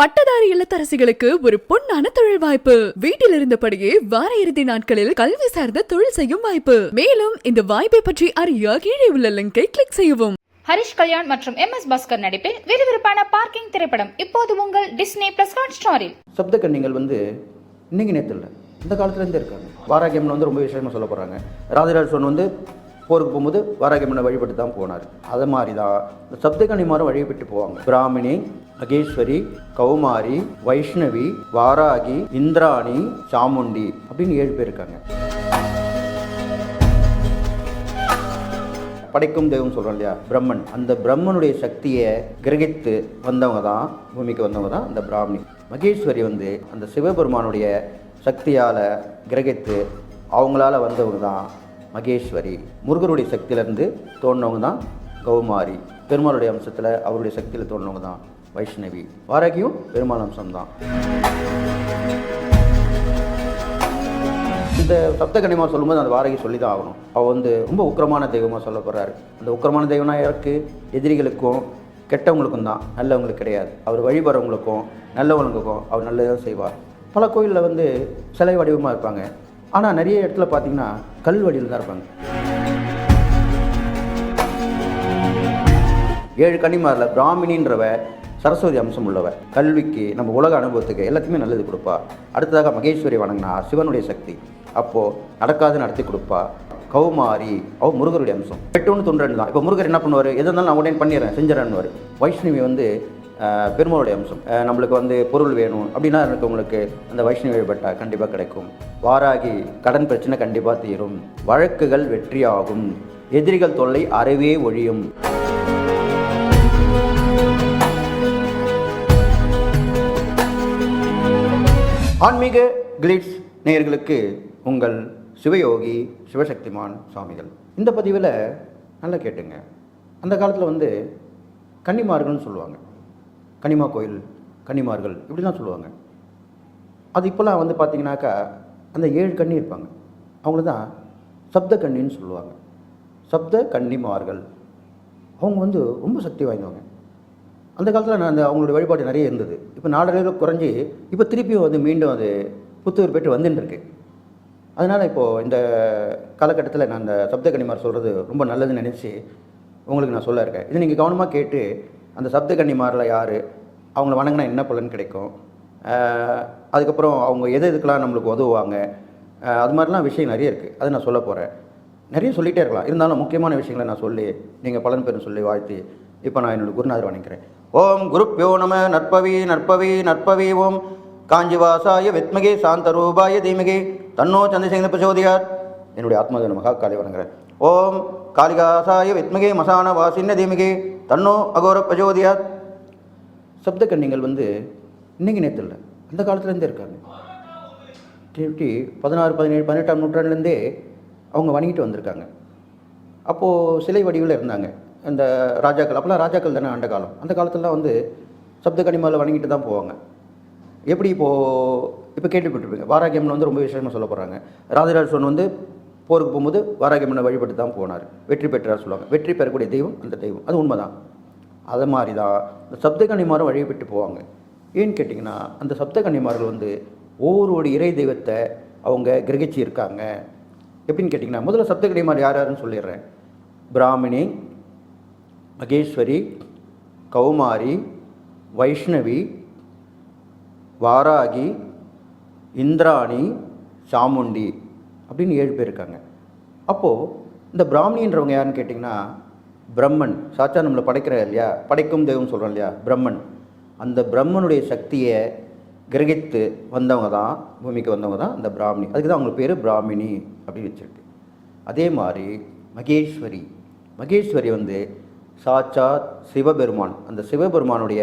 பட்டதாரி இல்லத்தரசிகளுக்கு ஒரு பொன்னான தொழில் வாய்ப்பு. வீட்டில் இருந்தபடியே வார இறுதி நாட்களில் கல்வி சார்ந்த தொழில் செய்யும் வாய்ப்பு. மேலும் இந்த வாய்ப்பை பற்றி அறிய கீழே உள்ள லிங்கை கிளிக் செய்யவும். ஹரிஷ் கல்யாண் மற்றும் எம் எஸ் பாஸ்கர் நடிப்பில் விறுவிறுப்பான பார்க்கிங் திரைப்படம் இப்போது உங்கள் டிஸ்னி பிளஸ் ஹாட் ஸ்டாரில். சப்தக்கன்னிகள் வந்து இன்னைக்கு இல்லை. இந்த காலத்துலேருந்தே இருக்காங்க. வாராகியம்மன் வந்து ரொம்ப விசேஷமாக சொல்ல போகிறாங்க ராஜராஜ சோழன் வந்து போருக்கு போகும்போது வாராகியம்மனை வழிபட்டு தான் போனார். அது மாதிரி தான் இந்த சப்தகன்னிமாரும் வழிபட்டு போவாங்க. பிராமினி மகேஸ்வரி கௌமாரி வைஷ்ணவி வாராகி இந்திராணி சாமுண்டி அப்படின்னு ஏழு பேர் இருக்காங்க. படைக்கும் தெய்வம் சொல்கிறோம் இல்லையா? பிரம்மன். அந்த பிரம்மனுடைய சக்தியை கிரகித்து வந்தவங்க தான் பூமிக்கு வந்தவங்க தான் அந்த பிராமணி. மகேஸ்வரி வந்து அந்த சிவபெருமானுடைய சக்தியால் கிரகித்து அவங்களால வந்தவங்க தான் மகேஸ்வரி. முருகருடைய சக்தியிலேருந்து தோணுனவங்க தான் கௌமாரி. பெருமாளுடைய அம்சத்தில் அவருடைய சக்தியில் தோணுனவங்க தான் வைஷ்ணவி. வாராகியும் பெருமாள் அம்சம்தான். இந்த சப்தகனிமா சொல்லும்போது அந்த வாரகி சொல்லி தான் ஆகணும். அவள் வந்து ரொம்ப உக்கிரமான தெய்வமாக சொல்ல போகிறாரு அந்த உக்கிரமான தெய்வம்னா யாருக்கு? எதிரிகளுக்கும் கெட்டவங்களுக்கும் தான். நல்லவங்களுக்கு கிடையாது. அவர் வழிபடுறவங்களுக்கும் நல்லவங்களுக்கும் அவர் நல்லதாக செய்வார். பல கோயிலில் வந்து சிலை வடிவமாக இருப்பாங்க. ஆனால் நிறைய இடத்துல பார்த்தீங்கன்னா கல் வடிவில் தான் இருப்பாங்க. ஏழு கனிமாரில் பிராமினின்றவ சரஸ்வதி அம்சம் உள்ளவர். கல்விக்கு நம்ம உலக அனுபவத்துக்கு எல்லாத்தையுமே நல்லது கொடுப்பா. அடுத்ததாக மகேஸ்வரி வணங்கினா சிவனுடைய சக்தி. அப்போது நடக்காது நடத்தி கொடுப்பா. கௌமாரி அவ முருகருடைய அம்சம். எட்டு தொண்டு தான். இப்போ முருகர் என்ன பண்ணுவார்? எது இருந்தாலும் நான் உடனே பண்ணிடுறேன் செஞ்சிடறேன்னு வைஷ்ணவி வந்து பெருமாளுடைய அம்சம். நம்மளுக்கு வந்து பொருள் வேணும் அப்படின்னா எனக்கு உங்களுக்கு அந்த வைஷ்ணவி வழிபட்டால் கண்டிப்பாக கிடைக்கும். வாராகி கடன் பிரச்சனை கண்டிப்பாக தீரும். வழக்குகள் வெற்றியாகும். எதிரிகள் தொல்லை அறவே ஒழியும். ஆன்மீக கிளிட்ஸ் நேயர்களுக்கு உங்கள் சிவயோகி சிவசக்திமான் சுவாமிகள். இந்த பதிவில் நல்லா கேட்டுங்க. அந்த காலத்தில் வந்து கன்னிமார்கள்னு சொல்லுவாங்க. கன்னிமா கோயில் கன்னிமார்கள் இப்படி தான் சொல்லுவாங்க. அது இப்போல்லாம் வந்து பார்த்தீங்கன்னாக்கா அந்த ஏழு கன்னி இருப்பாங்க. அவங்கள தான் சப்த கன்னின்னு சொல்லுவாங்க. சப்த கன்னிமார்கள். அவங்க வந்து ரொம்ப சக்தி வாய்ந்தவங்க. அந்த காலத்தில் நான் அந்த அவங்களோட வழிபாடு நிறைய இருந்தது. இப்போ நாளடைவில் குறைஞ்சி இப்போ திருப்பியும் வந்து மீண்டும் அது புத்தூர் போயிட்டு வந்துட்டுருக்கு அதனால் இப்போது இந்த காலகட்டத்தில் நான் அந்த சப்தகன்னிமார் சொல்கிறது ரொம்ப நல்லதுன்னு நினச்சி உங்களுக்கு நான் சொல்ல இருக்கேன். இதை நீங்கள் கவனமாக கேட்டு அந்த சப்தகன்னிமாரில் யார் அவங்கள வணங்கினா என்ன பலன் கிடைக்கும்? அதுக்கப்புறம் அவங்க எது எதுக்கெல்லாம் நம்மளுக்கு உதவுவாங்க? அது மாதிரிலாம் விஷயம் நிறைய இருக்குது அதை நான் சொல்ல போகிறேன் நிறைய சொல்லிகிட்டே இருக்கலாம். இருந்தாலும் முக்கியமான விஷயங்களை நான் சொல்லி நீங்கள் பலன் பெறும் சொல்லி வாழ்த்தி இப்போ நான் என்னோட குருநாதர் வணங்குறேன். ஓம் குருப்பியோ நம நற்பவி நற்பவி நற்பவி ஓம். காஞ்சிவாசாய வித்மகே சாந்தரூபாய தீமகி. தன்னோ சந்திரசேகர பிரசோதியார் என்னுடைய ஆத்மதன மகா காளி வணங்குறேன். ஓம் காளிகாசாய வித்மகி மசான வாசின்ன தீமகி. தன்னோ அகோர பிரஜோதியார் சப்த கண்ணிகள் வந்து இன்னைக்கு நேற்று இல்லை அந்த காலத்துலேருந்தே இருக்காங்க. கிட்டி பதினாறு பதினேழு பதினெட்டாம் நூற்றாண்டுலேருந்தே அவங்க வணங்கிட்டு வந்திருக்காங்க. அப்போது சிலை வடிவில் இருந்தாங்க. அந்த ராஜாக்கள் அப்போல்லாம் ராஜாக்கள் தானே ஆண்ட காலம். அந்த காலத்துலலாம் வந்து சப்த கனிமாவில் வணங்கிட்டு தான் போவாங்க. எப்படி இப்போது இப்போ கேட்டுப்பட்டிருப்பீங்க வாராகியம்மன் வந்து ரொம்ப விசேஷமாக சொல்ல போகிறாங்க ராஜராஜ சோழன் வந்து போருக்கு போகும்போது வாராகியம்மனை வழிபட்டு தான் போனார். வெற்றி பெற்றார் சொல்லுவாங்க. வெற்றி பெறக்கூடிய தெய்வம் அந்த தெய்வம். அது உண்மை தான் அது மாதிரி தான் இந்த சப்த கன்னிமாரும் வழிபட்டு போவாங்க. ஏன்னு கேட்டிங்கன்னா அந்த சப்த கன்னிமார்கள் வந்து ஒவ்வொரு இறை தெய்வத்தை அவங்க கிரகிச்சு இருக்காங்க எப்படின்னு கேட்டிங்கன்னா முதல்ல சப்தகன்னிமார் யார் யாருன்னு சொல்லிடுறேன். பிராமினி மகேஸ்வரி கௌமாரி வைஷ்ணவி வாராகி இந்திராணி சாமுண்டி அப்படின்னு ஏழு பேர் இருக்காங்க. அப்போது இந்த பிராமணின்றவங்க யாருன்னு கேட்டிங்கன்னா பிரம்மன். சாச்சா நம்மளை படைக்கிற இல்லையா? படைக்கும் தெய்வம் சொல்கிறோம் இல்லையா? பிரம்மன். அந்த பிரம்மனுடைய சக்தியை கிரகித்து வந்தவங்க தான் பூமிக்கு வந்தவங்க தான் இந்த பிராமணி. அதுக்கு தான் அவங்க பேர் பிராமினி அப்படின்னு வச்சுருக்கு. அதே மாதிரி மகேஸ்வரி. மகேஸ்வரி வந்து சாட்சாத் சிவபெருமான். அந்த சிவபெருமானுடைய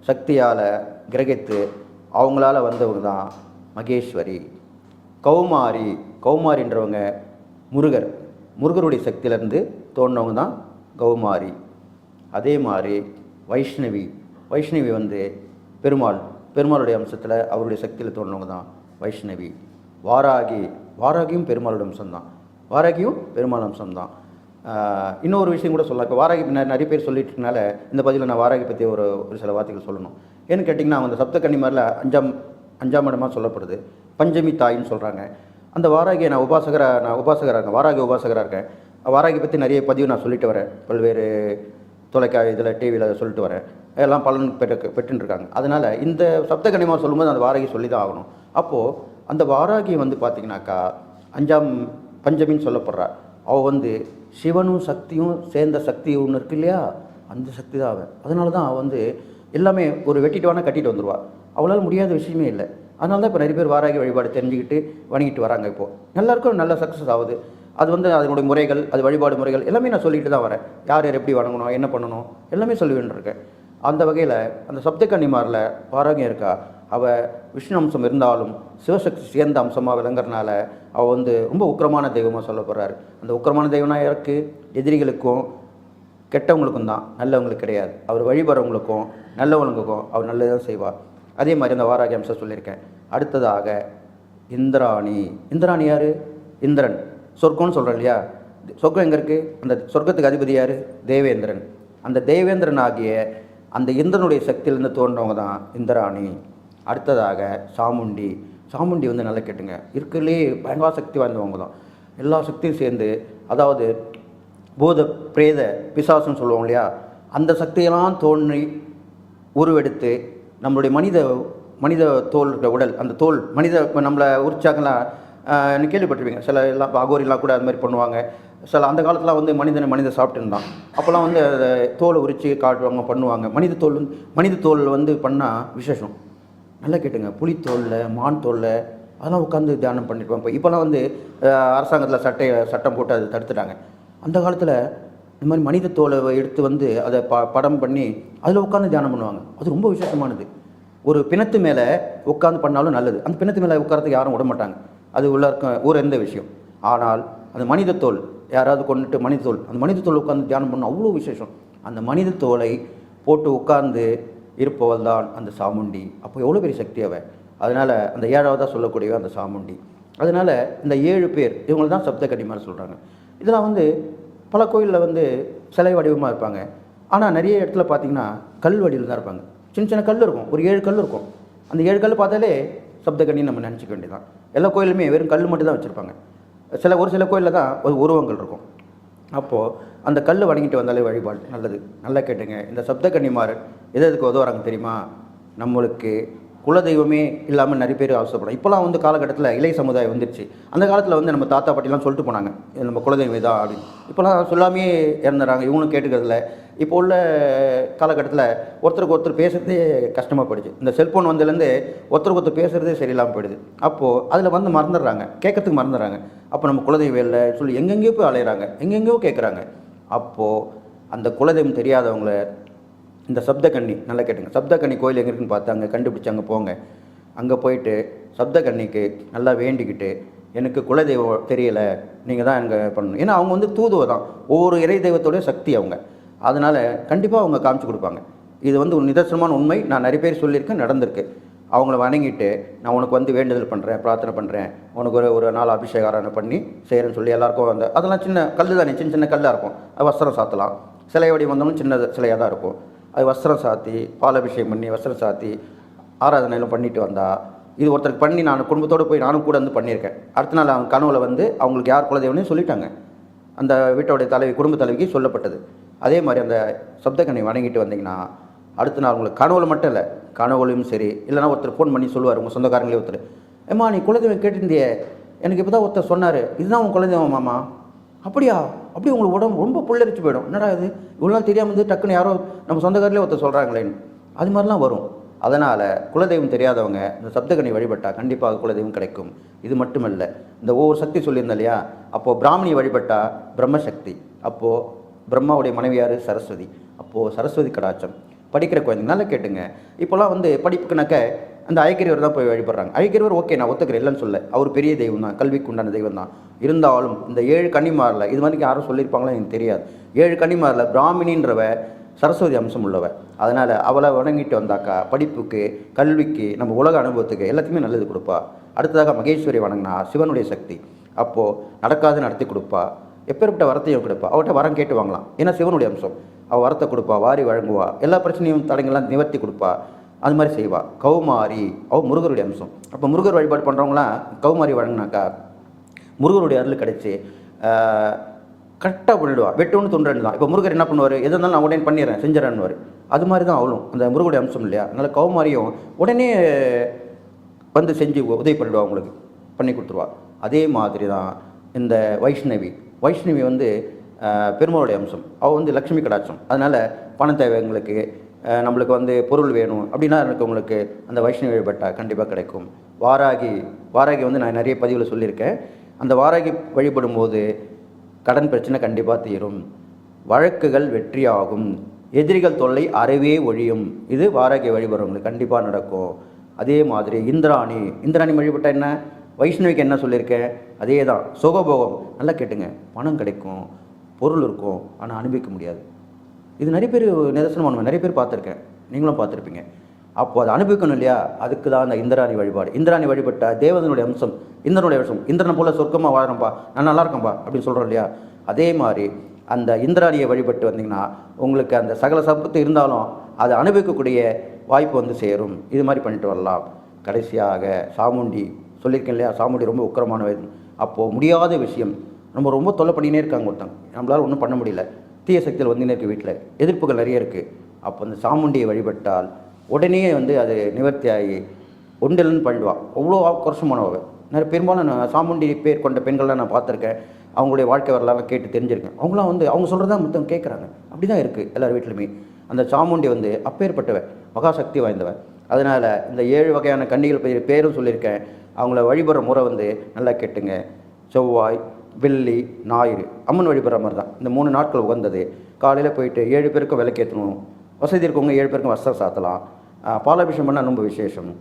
சக்தியால் கிரகித்து அவங்களால வந்தவங்க தான் மகேஸ்வரி. கௌமாரி கௌமாரின்றவங்க முருகர். முருகருடைய சக்தியிலேருந்து தோணுனவங்க தான் கௌமாரி. அதே மாதிரி வைஷ்ணவி. வைஷ்ணவி வந்து பெருமாள் பெருமாளுடைய அம்சத்தில் அவருடைய சக்தியில் தோணுனவங்க தான் வைஷ்ணவி. வாராகி வாராகியும் பெருமாளுடைய அம்சம்தான். வாராகியும் பெருமாள் அம்சம்தான். இன்னொரு விஷயம் கூட சொல்லலாம். இப்போ வாராகி பின்னாடி நிறைய பேர் சொல்லிட்டு இருக்கனால இந்த பதிவில் நான் வாராகி பற்றி ஒரு ஒரு சில வார்த்தைகள் சொல்லணும். ஏன்னு கேட்டிங்கன்னா அந்த சப்த கன்னிமாரில் அஞ்சாம் அஞ்சாம் இடமாக சொல்லப்படுது. பஞ்சமி தாயின்னு சொல்கிறாங்க அந்த வாராகியை நான் உபாசகராக நான் உபாசகராக இருக்கேன். வாராகி உபாசகராக இருக்கேன். வாராகி பற்றி நிறைய பதிவு நான் சொல்லிட்டு வரேன். பல்வேறு தொலைக்கா இதில் டிவியில் சொல்லிட்டு வரேன். எல்லாம் பலன் பெற்று பெற்றுருக்காங்க அதனால் இந்த சப்த கன்னிமா சொல்லும்போது அந்த வாராகி சொல்லி தான் ஆகணும். அப்போது அந்த வாராகி வந்து பார்த்திங்கனாக்கா அஞ்சாம் பஞ்சமின்னு சொல்லப்படுறா. அவள் வந்து சிவனும் சக்தியும் சேர்ந்த சக்தி ஒன்று இருக்கு இல்லையா? அந்த சக்தி தான் அவன். அதனால தான் அவள் வந்து எல்லாமே ஒரு வெட்டிட்டு வானா கட்டிட்டு வந்துடுவா அவளால் முடியாத விஷயமே இல்லை. அதனால தான் இப்போ நிறைய பேர் வாராகி வழிபாடு தெரிஞ்சுக்கிட்டு வணங்கிட்டு வராங்க இப்போது எல்லாருக்கும் நல்ல சக்ஸஸ் ஆகுது. அது வந்து அதனுடைய முறைகள் அது வழிபாடு முறைகள் எல்லாமே நான் சொல்லிட்டு தான் வரேன். யார் யார் எப்படி வணங்கணும் என்ன பண்ணணும் எல்லாமே சொல்லுவேன் இருக்கேன் அந்த வகையில் அந்த சப்தக்கன்னிமாரில் வாராகியம் இருக்கா? அவள் விஷ்ணு அம்சம் இருந்தாலும் சிவசக்தி சேர்ந்த அம்சமாக விளங்குறனால அவள் வந்து ரொம்ப உக்கிரமான தெய்வமாக சொல்லப்படுறாரு அந்த உக்கிரமான தெய்வம்னா யாருக்கு? எதிரிகளுக்கும் கெட்டவங்களுக்கும் தான். நல்லவங்களுக்கு கிடையாது. அவர் வழிபடுறவங்களுக்கும் நல்லவங்களுக்கும் அவர் நல்லதான் செய்வார். அதே மாதிரி அந்த வாராகி அம்சம் சொல்லியிருக்கேன். அடுத்ததாக இந்திராணி. இந்திராணி யார்? இந்திரன். சொர்க்கம்னு சொல்கிறேன் இல்லையா? சொர்க்கம் எங்கே இருக்குது அந்த சொர்க்கத்துக்கு அதிபதி யார்? தேவேந்திரன். அந்த தேவேந்திரன் ஆகிய அந்த இந்திரனுடைய சக்தியிலேருந்து தோன்றவங்க தான் இந்திராணி. அடுத்ததாக சாமுண்டி. சாமுண்டி வந்து நல்லா கேட்டுங்க. இருக்கிறதுலே பயங்கர சக்தி வாய்ந்தவங்க தான். எல்லா சக்தியும் சேர்ந்து அதாவது பூத பிரேத பிசாசுன்னு சொல்லுவோம் இல்லையா? அந்த சக்தியெல்லாம் தோன்றி உருவெடுத்து நம்மளுடைய மனித மனித தோல் இருக்கிற உடல் அந்த தோல் மனித இப்போ நம்மளை உரிச்சாங்கலாம் கேள்விப்பட்டிருப்பீங்க. சில எல்லாம் பாகோரிலாம் அகோரிலாம் கூட அது மாதிரி பண்ணுவாங்க. சில அந்த காலத்தில் வந்து மனிதனை மனிதன் சாப்பிட்டுருந்தான் அப்போல்லாம் வந்து அதை தோலை உரித்து காட்டுவாங்க பண்ணுவாங்க. மனித தோல் வந்து மனித தோல் வந்து பண்ணால் விசேஷம். நல்லா கேட்டுங்க. புலித்தோலில் மான் தோலில் அதெல்லாம் உட்காந்து தியானம் பண்ணியிருப்பாங்க இப்போ இப்போலாம் வந்து அரசாங்கத்தில் சட்டை சட்டம் போட்டு அதை தடுத்துட்டாங்க. அந்த காலத்தில் இந்த மாதிரி மனித தோலை எடுத்து வந்து அதை ப படம் பண்ணி அதில் உட்காந்து தியானம் பண்ணுவாங்க. அது ரொம்ப விசேஷமானது. ஒரு பிணத்து மேலே உட்காந்து பண்ணாலும் நல்லது. அந்த பிணத்து மேலே உட்காரத்துக்கு யாரும் விட மாட்டாங்க. அது உள்ள இருக்க ஊர் எந்த விஷயம்? ஆனால் அந்த மனித தோல் யாராவது கொண்டுட்டு மனித தோல் அந்த மனித தோல் உட்காந்து தியானம் பண்ண அவ்வளோ விசேஷம். அந்த மனித தோலை போட்டு உட்கார்ந்து இருப்பவள் தான் அந்த சாமுண்டி. அப்போ எவ்வளோ பெரிய சக்தி அவ? அதனால் அந்த ஏழாவதாக சொல்லக்கூடிய அந்த சாமுண்டி. அதனால் இந்த ஏழு பேர் இவங்களை தான் சப்த கன்னிமார் சொல்கிறாங்க இதெல்லாம் வந்து பல கோயிலில் வந்து சிலை வடிவமாக இருப்பாங்க. ஆனால் நிறைய இடத்துல பார்த்தீங்கன்னா கல் வடிவில் தான் இருப்பாங்க. சின்ன சின்ன கல் இருக்கும். ஒரு ஏழு கல் இருக்கும். அந்த ஏழு கல் பார்த்தாலே சப்தகன்னி நம்ம நினச்சிக்க வேண்டியதான் எல்லா கோயிலுமே வெறும் கல் மட்டும் தான் வச்சுருப்பாங்க. சில ஒரு சில கோயிலில் தான் ஒரு உருவங்கள் இருக்கும். அப்போது அந்த கல் வணங்கிட்டு வந்தாலே வழிபாடு. நல்லது. நல்லா கேட்டுங்க. இந்த சப்த கன்னிமார் எது எதுக்கு உதவுறாங்க தெரியுமா? நம்மளுக்கு குலதெய்வமே இல்லாமல் நிறைய பேர் அவசரப்படும் இப்போலாம் வந்து காலகட்டத்தில் இளைய சமுதாயம் வந்துருச்சு. அந்த காலத்தில் வந்து நம்ம தாத்தா பாட்டிலாம் சொல்லிட்டு போனாங்க. நம்ம குலதெய்வம் இதான் அப்படின்னு. இப்போலாம் சொல்லாமே இறந்துறாங்க இவங்களும் கேட்டுக்கிறதில்ல. இப்போ உள்ள காலகட்டத்தில் ஒருத்தருக்கு ஒருத்தர் பேசுகிறதே கஷ்டமாக போயிடுச்சு. இந்த செல்ஃபோன் வந்ததுலேருந்து ஒருத்தருக்கு ஒருத்தர் பேசுகிறதே சரியில்லாமல் போயிடுது. அப்போது அதில் வந்து மறந்துடுறாங்க. கேட்கறதுக்கு மறந்துடுறாங்க. அப்போ நம்ம குலதெய்வம் இல்லை சொல்லி எங்கெங்கேயோ போய் அலையிறாங்க. எங்கெங்கேயோ கேட்குறாங்க. அப்போது அந்த குலதெய்வம் தெரியாதவங்கள இந்த சப்தகன்னி நல்லா கேட்டுங்க. சப்தகன்னி கோயில் எங்கே இருக்குன்னு பார்த்து அங்கே கண்டுபிடிச்சி அங்கே போங்க. அங்கே போயிட்டு சப்தகன்னிக்கு நல்லா வேண்டிக்கிட்டு எனக்கு குலதெய்வம் தெரியலை நீங்கள் தான் எனக்கு பண்ணணும். ஏன்னா அவங்க வந்து தூதுவ தான். ஒவ்வொரு இறை தெய்வத்தோடைய சக்தி அவங்க. அதனால் கண்டிப்பாக அவங்க காமிச்சு கொடுப்பாங்க. இது வந்து ஒரு நிதர்சனமான உண்மை. நான் நிறைய பேர் சொல்லியிருக்கேன் நடந்திருக்கு. அவங்கள வணங்கிட்டு நான் உனக்கு வந்து வேண்டுதல் பண்ணுறேன் பிரார்த்தனை பண்ணுறேன் உனக்கு ஒரு ஒரு நாள் அபிஷேகாரான பண்ணி செய்கிறேன்னு சொல்லி எல்லாருக்கும் அந்த அதெல்லாம் சின்ன கல் தானே சின்ன சின்ன கல்லாக இருக்கும். அது வஸ்திரம் சாத்தலாம். சிலை வடி வந்தாலும் சின்ன சிலையாக தான் இருக்கும். அது வஸ்திரம் சாத்தி பால் அபிஷேகம் பண்ணி வஸ்திரம் சாத்தி ஆராதனையிலும் பண்ணிட்டு வந்தால் இது ஒருத்தருக்கு பண்ணி நான் குடும்பத்தோடு போய் நானும் கூட வந்து பண்ணியிருக்கேன். அடுத்த நாள் அவங்க கனவுல வந்து அவங்களுக்கு யார் குலதெய்வம்னு சொல்லிட்டாங்க. அந்த வீட்டோடைய தலைவி குடும்ப தலைவிக்கு சொல்லப்பட்டது. அதே மாதிரி அந்த சப்தக்கண்ணை வணங்கிட்டு வந்தீங்கன்னா அடுத்த நாள் உங்களுக்கு கனவுல மட்டும் இல்லை கனவுலையும் சரி இல்லைன்னா ஒருத்தர் ஃபோன் பண்ணி சொல்லுவார் உங்கள் சொந்தக்காரங்களே ஒருத்தர் ஏம்மா நீ குலதெய்வம் கேட்டிருந்தியே எனக்கு இப்போ தான் ஒருத்தர் சொன்னார் இதுதான் உன் குலதெய்வம் மாமா. அப்படியா? அப்படி உங்களுக்கு உடம்பு ரொம்ப புல்லரிச்சு போயிடும். என்னடா இது? இவ்வளோ நாள் தெரியாமல் வந்து டக்குன்னு யாரோ நம்ம சொந்தக்காரர்களே ஒருத்தர் சொல்கிறாங்களேன்னு அது மாதிரிலாம் வரும். அதனால் குலதெய்வம் தெரியாதவங்க இந்த சப்தகனி வழிபட்டால் கண்டிப்பாக குலதெய்வம் கிடைக்கும். இது மட்டுமல்ல இந்த ஒவ்வொரு சக்தி சொல்லியிருந்தேன் இல்லையா? அப்போது பிராமணி வழிபட்டால் பிரம்மசக்தி. அப்போது பிரம்மாவுடைய மனைவியார் சரஸ்வதி. அப்போது சரஸ்வதி கடாச்சம் படிக்கிற குழந்தைங்க நல்லா கேட்டுங்க. இப்போல்லாம் வந்து படிப்புக்குனாக்க அந்த ஐக்கியவர் தான் போய் வழிபடுறாங்க. ஐக்கியவர் ஓகே நான் ஒத்துக்கிறேன் இல்லைன்னு சொல்ல. அவர் பெரிய தெய்வம் தான் கல்விக்கு உண்டான தெய்வம் தான். இருந்தாலும் இந்த ஏழு கன்னிமாரில் இது மாதிரி யாரும் சொல்லியிருப்பாங்களோ எனக்கு தெரியாது. ஏழு கன்னிமாரில் பிராமணின்றவ சரஸ்வதி அம்சம் உள்ளவ. அதனால் அவளை வணங்கிட்டு வந்தாக்கா படிப்புக்கு கல்விக்கு நம்ம உலக அனுபவத்துக்கு எல்லாத்தையுமே நல்லது கொடுப்பா. அடுத்ததாக மகேஸ்வரி வணங்கினா சிவனுடைய சக்தி. அப்போது நடக்காது நடத்தி கொடுப்பா. எப்பேற்பட்ட வரத்தையும் கொடுப்பா. அவர்கிட்ட வரம் கேட்டு வாங்கலாம். ஏன்னா சிவனுடைய அம்சம். அவள் வரத்தை கொடுப்பா வாரி வழங்குவா. எல்லா பிரச்சனையும் தடங்கள்லாம் நிவர்த்தி கொடுப்பா. அது மாதிரி செய்வா. கௌமாரி அவ முருகருடைய அம்சம். அப்போ முருகர் வழிபாடு பண்ணுறவங்களாம் கௌமாரி வழங்கினாக்கா முருகருடைய அருள் கிடைச்சி கரெக்டாக பண்ணிடுவா. வெட்டுன்னு துண்டுன்னு தான் இப்போ முருகர் என்ன பண்ணுவார்? எது இருந்தாலும் நான் உடனே பண்ணிடுறேன் செஞ்சிடறேன்னுவார். அது மாதிரி தான் அவளும். அந்த முருகருடைய அம்சம் இல்லையா? அதனால் கௌமாரியும் உடனே வந்து செஞ்சு உதவி பண்ணிடுவா அவங்களுக்கு. பண்ணி கொடுத்துருவா. அதே மாதிரி தான் இந்த வைஷ்ணவி. வைஷ்ணவி வந்து பெருமாளுடைய அம்சம். அவள் வந்து லக்ஷ்மி கடாட்சம். அதனால் பணம் தேவை எங்களுக்கு நம்மளுக்கு வந்து பொருள் வேணும். அப்படின்னா எனக்கு உங்களுக்கு அந்த வைஷ்ணவி வழிபட்டா கண்டிப்பாக கிடைக்கும். வாராகி வாராகி வந்து நான் நிறைய பதிவில் சொல்லியிருக்கேன். அந்த வாராகி வழிபடும்போது கடன் பிரச்சனை கண்டிப்பாக தீரும். வழக்குகள் வெற்றியாகும். எதிரிகள் தொல்லை அறவே ஒழியும். இது வாராகி வழிபடுறவங்களுக்கு கண்டிப்பாக நடக்கும். அதே மாதிரி இந்திராணி. இந்திராணி வழிபட்டா என்ன? வைஷ்ணவிக்கு என்ன சொல்லியிருக்கேன் அதே தான் சுகபோகம். நல்லா கேட்டுங்க. பணம் கிடைக்கும். பொருள் இருக்கும். ஆனால் அனுபவிக்க முடியாது. இது நிறைய பேர் நிதர்சனம் நிறைய பேர் பார்த்துருக்கேன். நீங்களும் பார்த்துருப்பீங்க. அப்போ அதை அனுபவிக்கணும் இல்லையா? அதுக்கு தான் அந்த இந்திராணி வழிபாடு. இந்திராணி வழிபட்ட தேவதனுடைய அம்சம் இந்திரனுடைய அம்சம். இந்திரனை போல சொர்க்கமாக வாழறேன்ப்பா நான் நல்லா இருக்கேன்ப்பா அப்படின்னு சொல்கிறோம் இல்லையா? அதே மாதிரி அந்த இந்திராணியை வழிபட்டு வந்தீங்கன்னா உங்களுக்கு அந்த சகல சம்பத்து இருந்தாலும் அதை அனுபவிக்கக்கூடிய வாய்ப்பு வந்து சேரும். இது மாதிரி பண்ணிட்டு வரலாம். கடைசியாக சாமுண்டி சொல்லியிருக்கேன் இல்லையா? சாமுண்டி ரொம்ப உக்கிரமான அப்போது முடியாத விஷயம். நம்ம ரொம்ப தொல்லை பண்ணினே இருக்காங்க ஒருத்தங்க நம்மளால் ஒன்றும் பண்ண முடியல. தீய சக்தியில் வந்துனே இருக்குது வீட்டில் எதிர்ப்புகள் நிறைய இருக்குது அப்போ அந்த சாமுண்டியை வழிபட்டால் உடனே வந்து அது நிவர்த்தி ஆகி ஒன்றிலன்னு பண்ணிடுவான் அவ்வளோ ஆக்ரோஷமானவ. நிறைய பெரும்பாலும் நான் சாமுண்டி பேர் கொண்ட பெண்கள்லாம் நான் பார்த்துருக்கேன். அவங்களுடைய வாழ்க்கை வரலாறு கேட்டு தெரிஞ்சிருக்கேன். அவங்களாம் வந்து அவங்க சொல்கிறதா மொத்தம் கேட்குறாங்க அப்படி தான் இருக்குது எல்லார் வீட்லையுமே. அந்த சாமுண்டி வந்து அப்பேற்பட்டவன் மகாசக்தி வாய்ந்தவன் அதனால் இந்த ஏழு வகையான கன்னிகள் பற்றி பேரும் சொல்லியிருக்கேன். அவங்கள வழிபடுற முறை வந்து நல்லா கேட்டுங்க. செவ்வாய் வெள்ளி ஞாயிறு அம்மன் வழிபடுற மாதிரி தான். இந்த மூணு நாட்கள் உகந்தது. காலையில் போயிட்டு ஏழு பேருக்கும் விளக்கேற்றணும் வசதி இருக்கவங்க ஏழு பேருக்கும் வசதி சாத்தலாம். ஆஹ் பாலாபிஷேகம் பண்ணால் ரொம்ப விசேஷம்.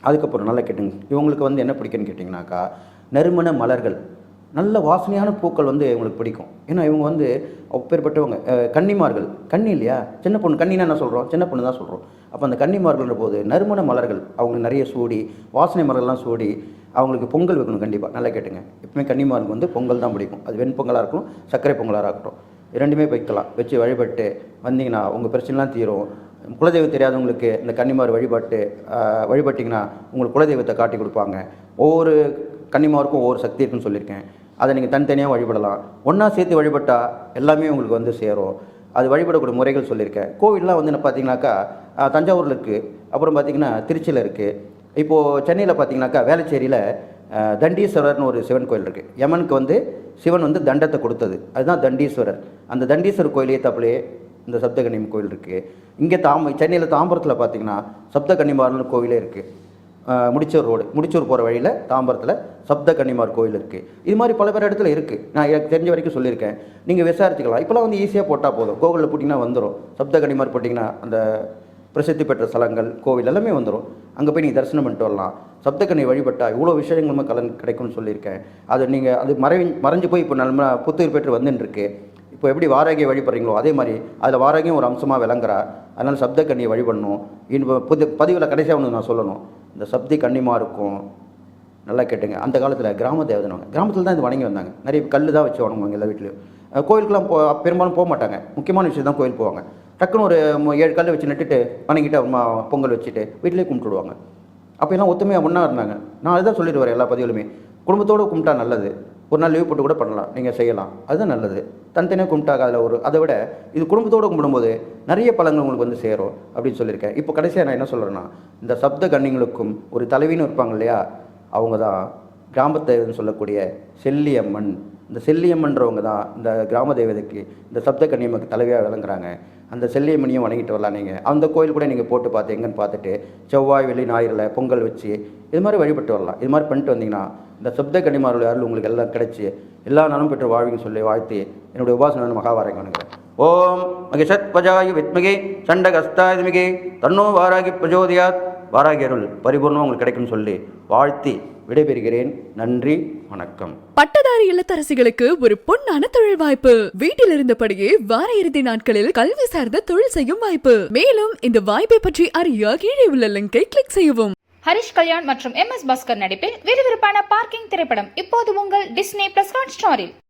அதுக்கப்புறம் நல்லா கேட்டுங்க. இவங்களுக்கு வந்து என்ன பிடிக்குன்னு கேட்டிங்கனாக்கா நறுமண மலர்கள். நல்ல வாசனையான பூக்கள் வந்து இவங்களுக்கு பிடிக்கும். ஏன்னா இவங்க வந்து அப்பேற்பட்டவங்க கன்னிமார்கள். கன்னி இல்லையா? சின்ன பொண்ணு கன்னினா என்ன சொல்கிறோம் சின்ன பொண்ணு தான் சொல்கிறோம் அப்போ அந்த கன்னிமார்கள்ன்ற போது நறுமண மலர்கள் அவங்களுக்கு நிறைய சூடி வாசனை மலர்கள்லாம் சூடி அவங்களுக்கு பொங்கல் வைக்கணும் கண்டிப்பாக நல்லா கேட்டுங்க. எப்பவுமே கன்னிமாருக்கு வந்து பொங்கல் தான் பிடிக்கும். அது வெண்பொங்கலாக இருக்கட்டும் சர்க்கரை பொங்கலாக இருக்கட்டும். இரண்டுமே வைக்கலாம். வச்சு வழிபட்டு வந்தீங்கன்னா உங்கள் பிரச்சனைலாம் தீரும். குலதெய்வம் தெரியாதவங்களுக்கு இந்த கன்னிமார் வழிபட்டு வழிபட்டிங்கன்னா உங்களுக்கு குலதெய்வத்தை காட்டி கொடுப்பாங்க. ஒவ்வொரு கன்னிமாருக்கும் ஒவ்வொரு சக்தி இருக்குன்னு சொல்லியிருக்கேன். அதை நீங்கள் தனித்தனியாக வழிபடலாம். ஒன்றா சேர்த்து வழிபட்டால் எல்லாமே உங்களுக்கு வந்து சேரும். அது வழிபடக்கூடிய முறைகள் சொல்லியிருக்கேன். கோவில்லாம் வந்து என்ன பார்த்தீங்கன்னாக்கா தஞ்சாவூரில் இருக்குது அப்புறம் பார்த்திங்கன்னா திருச்சியில் இருக்குது இப்போது சென்னையில் பார்த்தீங்கன்னாக்கா வேளச்சேரியில் தண்டீஸ்வரர்னு ஒரு சிவன் கோயில் இருக்குது யமனுக்கு வந்து சிவன் வந்து தண்டத்தை கொடுத்தது. அதுதான் தண்டீஸ்வரர். அந்த தண்டீஸ்வரர் கோயிலே தப்பிலே இந்த சப்தகன்னியம் கோயில் இருக்குது இங்கே தாம் சென்னையில் தாம்பரத்தில் பார்த்தீங்கன்னா சப்தகன்னிமாரன் கோயிலே இருக்குது முடிச்சூர் ரோடு முடிச்சூர் போகிற வழியில் தாம்பரத்தில் சப்த கன்னிமார் கோயில் இருக்குது இது மாதிரி பல பேர் இடத்துல இருக்குது நான் எனக்கு தெரிஞ்ச வரைக்கும் சொல்லியிருக்கேன். நீங்கள் விசாரிச்சுக்கலாம். இப்போலாம் வந்து ஈஸியாக போட்டால் போதும். கோவிலில் போட்டிங்கன்னா வந்துடும் சப்த கன்னிமார் போட்டிங்கன்னா அந்த பிரசித்தி பெற்ற ஸ்தலங்கள் கோவில் எல்லாமே வந்துடும் அங்கே போய் நீங்கள் தரிசனம் பண்ணிட்டு வரலாம். சப்தக்கண்ணி வழிபட்டால் இவ்வளோ விஷயங்களுமே கலன் கிடைக்கும்னு சொல்லியிருக்கேன். அது நீங்கள் அது மறை மறைஞ்சு போய் இப்போ நம்ம புத்துயிர் பெற்று வந்துட்டுருக்கு இப்போ எப்படி வாராகியை வழிபடுறீங்களோ அதே மாதிரி அதில் வாராகியும் ஒரு அம்சமாக விளங்குறா. அதனால் சப்த கண்ணியை வழிபடணும் இன்னும் புது பதிவில் கடைசியாக ஒன்று நான் சொல்லணும். இந்த சப்தி கன்னிமா இருக்கும். நல்லா கேட்டுங்க. அந்த காலத்தில் கிராம தேவதனவங்க கிராமத்தில் தான் இது வணங்கி வந்தாங்க. நிறைய கல் தான் வச்சு வணங்குவாங்க எல்லா வீட்லையும். கோயிலுக்கெலாம் கோயிலுக்கெல்லாம் போ பெரும்பாலும் போக மாட்டாங்க. முக்கியமான விஷயம் தான் கோயில் போவாங்க. டக்குன்னு ஒரு ஏழு கல் வச்சு நட்டுட்டு வணங்கிட்டு அப்புறமா பொங்கல் வச்சுட்டு வீட்டிலேயே கும்பிட்டுடுவாங்க அப்போ எல்லாம் ஒத்துமையாக ஒன்றா இருந்தாங்க. நான் அதுதான் சொல்லிட்டு வரேன் எல்லா பதிவுகளுமே குடும்பத்தோடு கும்பிட்டா நல்லது. ஒரு நாள் லீவ் போட்டு கூட பண்ணலாம். நீங்கள் செய்யலாம். அதுதான் நல்லது. தனித்தனியாக கும்பிட்டாக அதில் ஒரு அதை விட இது குடும்பத்தோடு கும்பிடும்போது நிறைய பலன்கள் உங்களுக்கு வந்து சேரும் அப்படின்னு சொல்லியிருக்கேன். இப்போ கடைசியாக நான் என்ன சொல்கிறேன்னா இந்த சப்த கன்னிங்களுக்கும் ஒரு தலைவின்னு இருப்பாங்க இல்லையா? அவங்க தான் கிராமத்தேவன் சொல்லக்கூடிய செல்லியம்மன். இந்த செல்லியம்மன்றவங்க தான் இந்த கிராம தேவதைக்கு இந்த சப்த கன்னியம்மக்கு தலைவியாக விளங்குறாங்க. அந்த செல்லியம்மனையும் வணங்கிட்டு வரலாம் நீங்கள் அந்த கோயில் கூட நீங்கள் போட்டு பார்த்து எங்கன்னு பார்த்துட்டு செவ்வாய் வெள்ளி ஞாயிறில் பொங்கல் வச்சு இது மாதிரி வழிபட்டு வரலாம். இது மாதிரி பண்ணிட்டு வந்தீங்கன்னா இந்த சப்த கன்னிமார்கள் அருள் உங்களுக்கு எல்லாம் கிடச்சி எல்லா நாளும் பெற்று வாழ்வின்னு சொல்லி வாழ்த்தி என்னுடைய உபாசனை மகாவாரங்க வணங்குறேன். ஓம் மகிஷத் பஜாய வித்மகே சண்டகஸ்தாயுமிகே தன்னோ வாராகி பிரஜோதியாத். வாராகியருள் பரிபூர்ணம் உங்களுக்கு கிடைக்கும்னு சொல்லி வாழ்த்தி விடைபெறுகிறேன். நன்றி வணக்கம். பட்டதாரி இல்லத்தரசிகளுக்கு ஒரு பொன்னான தொழில் வாய்ப்பு. வீட்டில் இருந்தபடியே வார இறுதி நாட்களில் கல்வி சார்ந்த தொழில் செய்யும் வாய்ப்பு. மேலும் இந்த வாய்ப்பை பற்றி அறிய கீழே உள்ள லிங்கை கிளிக் செய்யவும். ஹரிஷ் கல்யாண் மற்றும் எம் எஸ் பாஸ்கர் நடிப்பில் விறுவிறுப்பான பார்க்கிங் திரைப்படம் இப்போது உங்கள் டிஸ்னி பிளஸ் ஹாட் ஸ்டாரில்.